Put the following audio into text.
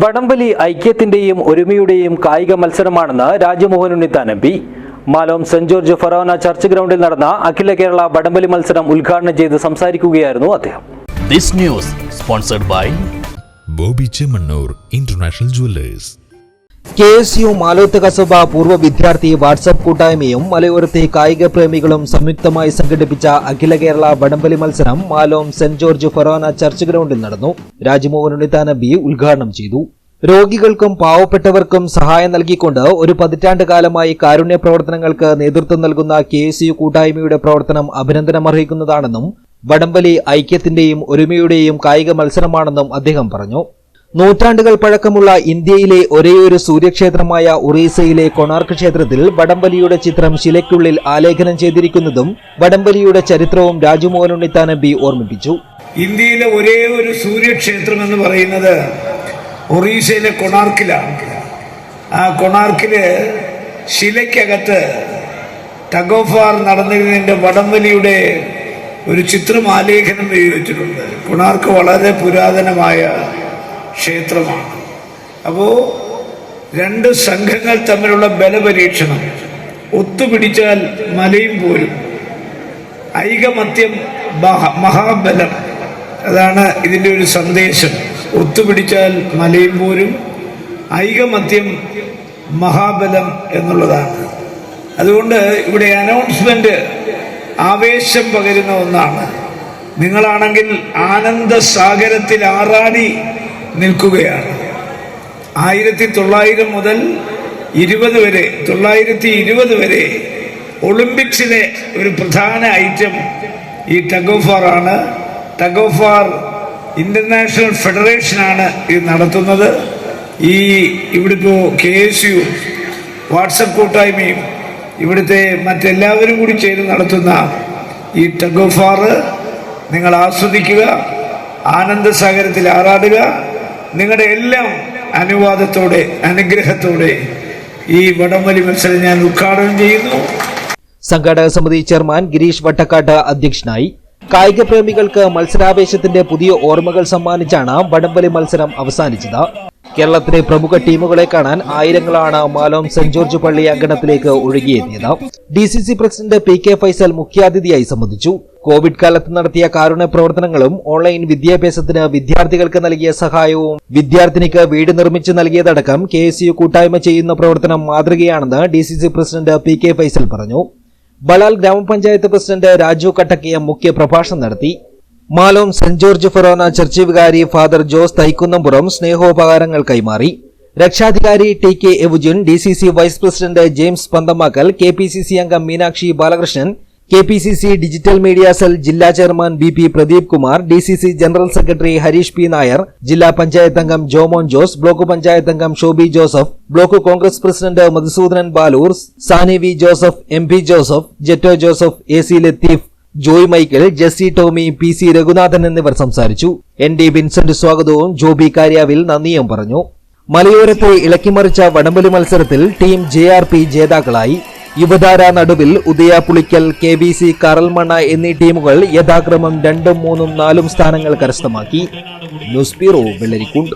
വടംവലി ഐക്യത്തിന്റെയും ഒരുമയുടെയും കായിക മത്സരമാണെന്ന് Rajmohan Unnithan M P. Malom saint George Forane church ഗ്രൗണ്ടിൽ നടന്ന അഖില കേരള വടംവലി മത്സരം ഉദ്ഘാടനം ചെയ്ത് സംസാരിക്കുകയായിരുന്നു അദ്ദേഹം. This news sponsored by Bobby Chemmanur international jewellers. K S U പൂർവ വിദ്യാർത്ഥി വാട്സപ്പ് കൂട്ടായ്മയും മലയോരത്തെ കായിക പ്രേമികളും സംയുക്തമായി സംഘടിപ്പിച്ച അഖില കേരള വടംവലി മത്സരം Malom saint George forane church ഗ്രൗണ്ടിൽ നടന്നു. രാജ്മോഹൻ ഉണ്ണിത്താന ബി ഉദ്ഘാടനം ചെയ്തു. രോഗികൾക്കും പാവപ്പെട്ടവർക്കും സഹായം നൽകിക്കൊണ്ട് ഒരു പതിറ്റാണ്ട് കാലമായി കാരുണ്യ പ്രവർത്തനങ്ങൾക്ക് നേതൃത്വം നൽകുന്ന കെ എസ് യു കൂട്ടായ്മയുടെ പ്രവർത്തനം അഭിനന്ദനമർഹിക്കുന്നതാണെന്നും വടംവലി ഐക്യത്തിന്റെയും ഒരുമയുടെയും കായിക മത്സരമാണെന്നും അദ്ദേഹം പറഞ്ഞു. നൂറ്റാണ്ടുകൾ പഴക്കമുള്ള ഇന്ത്യയിലെ ഒരേയൊരു സൂര്യക്ഷേത്രമായ ഒറീസയിലെ കൊണാർക്ക് ക്ഷേത്രത്തിൽ വടംവലിയുടെ ചിത്രം ശിലയ്ക്കുള്ളിൽ ആലേഖനം ചെയ്തിരിക്കുന്നതും വടംവലിയുടെ ചരിത്രവും രാജുമോഹൻ ഉണ്ണിത്താൻ എം പി ഓർമ്മിപ്പിച്ചു. ഇന്ത്യയിലെ ഒരേ ഒരു സൂര്യക്ഷേത്രം എന്ന് പറയുന്നത് ഒറീസയിലെ കൊണാർക്കിലാണ്. ആ കൊണാർക്കിൽ ശിലയ്ക്കകത്ത് ടഗോഫാർ നടന്നിരുന്നതിന്റെ വടംവലിയുടെ ഒരു ചിത്രം ആലേഖനം ചെയ്തു വെച്ചിട്ടുണ്ട്. കൊണാർക്ക് വളരെ പുരാതനമായ ക്ഷേത്രമാണ്. അപ്പോൾ രണ്ട് സംഘങ്ങൾ തമ്മിലുള്ള ബലപരീക്ഷണം. ഒത്തുപിടിച്ചാൽ മലയും പോരും. ഐകമത്യം മഹാബലം. അതാണ് ഇതിന്റെ ഒരു സന്ദേശം. ഒത്തുപിടിച്ചാൽ മലയും പോരും ഐകമത്യം മഹാബലം എന്നുള്ളതാണ്. അതുകൊണ്ട് ഇവിടെ അനൗൺസ്മെന്റ് ആവേശം പകരുന്ന ഒന്നാണ്. നിങ്ങളാണെങ്കിൽ ആനന്ദസാഗരത്തിൽ ആറാടി നിൽക്കുകയാണ്. ആയിരത്തി തൊള്ളായിരം മുതൽ ഇരുപത് വരെ തൊള്ളായിരത്തി ഇരുപത് വരെ ഒളിമ്പിക്സിലെ ഒരു പ്രധാന ഐറ്റം ഈ ടഗോഫാർ ആണ്. ടഗോഫാർ ഇന്റർനാഷണൽ ഫെഡറേഷനാണ് ഇത് നടത്തുന്നത്. ഈ ഇവിടിപ്പോ കെ എസ് യു വാട്സപ്പ് കൂട്ടായ്മയും ഇവിടുത്തെ മറ്റെല്ലാവരും കൂടി ചേർന്ന് നടത്തുന്ന ഈ ടഗോഫാർ നിങ്ങൾ ആസ്വദിക്കുക ആനന്ദസാഗരത്തിൽ ആറാടുക നിങ്ങളുടെ എല്ലാം അനുവാദത്തോടെ അനുഗ്രഹത്തോടെ ഈ വടംവലി മത്സരം ഞാൻ ഉദ്ഘാടനം ചെയ്യുന്നു. സംഘാടക സമിതി ചെയർമാൻ ഗിരീഷ് വട്ടക്കാട്ട് അധ്യക്ഷനായി. കായിക പ്രേമികൾക്ക് മത്സരാവേശത്തിന്റെ പുതിയ ഓർമ്മകൾ സമ്മാനിച്ചാണ് വടംവലി മത്സരം അവസാനിച്ചത്. കേരളത്തിലെ പ്രമുഖ ടീമുകളെ കാണാൻ ആയിരങ്ങളാണ് മാലോം സെന്റ് ജോർജ് പള്ളി അങ്കണത്തിലേക്ക് ഒഴുകിയെത്തിയത്. D C C president P K Faisal മുഖ്യാതിഥിയായി സംബന്ധിച്ചു. കോവിഡ് കാലത്ത് നടത്തിയ കാരുണ്യ പ്രവർത്തനങ്ങളും ഓൺലൈൻ വിദ്യാഭ്യാസത്തിന് വിദ്യാർത്ഥികൾക്ക് നൽകിയ സഹായവും വിദ്യാർത്ഥിനിക്ക് വീട് നിർമ്മിച്ച് നൽകിയതടക്കം കെ എസ് യു കൂട്ടായ്മ ചെയ്യുന്ന പ്രവർത്തനം മാതൃകയാണെന്ന് D C C president P K Faisal പറഞ്ഞു. ബലാൽ ഗ്രാമപഞ്ചായത്ത് പ്രസിഡന്റ് രാജു കട്ടക്കിയ മുഖ്യ പ്രഭാഷണം നടത്തി. Malom saint George Forane church വികാരി ഫാദർ ജോസ് തൈക്കുന്നംപുറം സ്നേഹോപകാരങ്ങൾ കൈമാറി. രക്ഷാധികാരി T K Eugene D C C vice president James Panthamakkal K P C C അംഗം Meenakshi Balakrishnan K P C C digital media cell ജില്ലാ chairman B P Pradeep Kumar D C C general secretary Harish P Nair ജില്ലാ പഞ്ചായത്ത് അംഗം Jomon Jose block panchayat അംഗം Shoby Joseph block Congress president Madhusoodanan Baloor Sani V Joseph M P Joseph Jetto Joseph A C Latheef Joy Michael Jessy Tomy P C Raghunathan എന്നിവർ സംസാരിച്ചു. N D Vincent സ്വാഗതവും ജോബി കാര്യാവിൽ നന്ദിയും പറഞ്ഞു. മലയോരത്തെ ഇളക്കിമറിച്ച വടംവലി മത്സരത്തിൽ ടീം ജെ ആർ പി ജേതാക്കളായി. Yuvathara Naduvil Udayapulikkal K B C Karalmanna എന്നീ ടീമുകൾ യഥാക്രമം രണ്ടും മൂന്നും നാലും സ്ഥാനങ്ങൾ കരസ്ഥമാക്കി. News bureau Vellarikundu.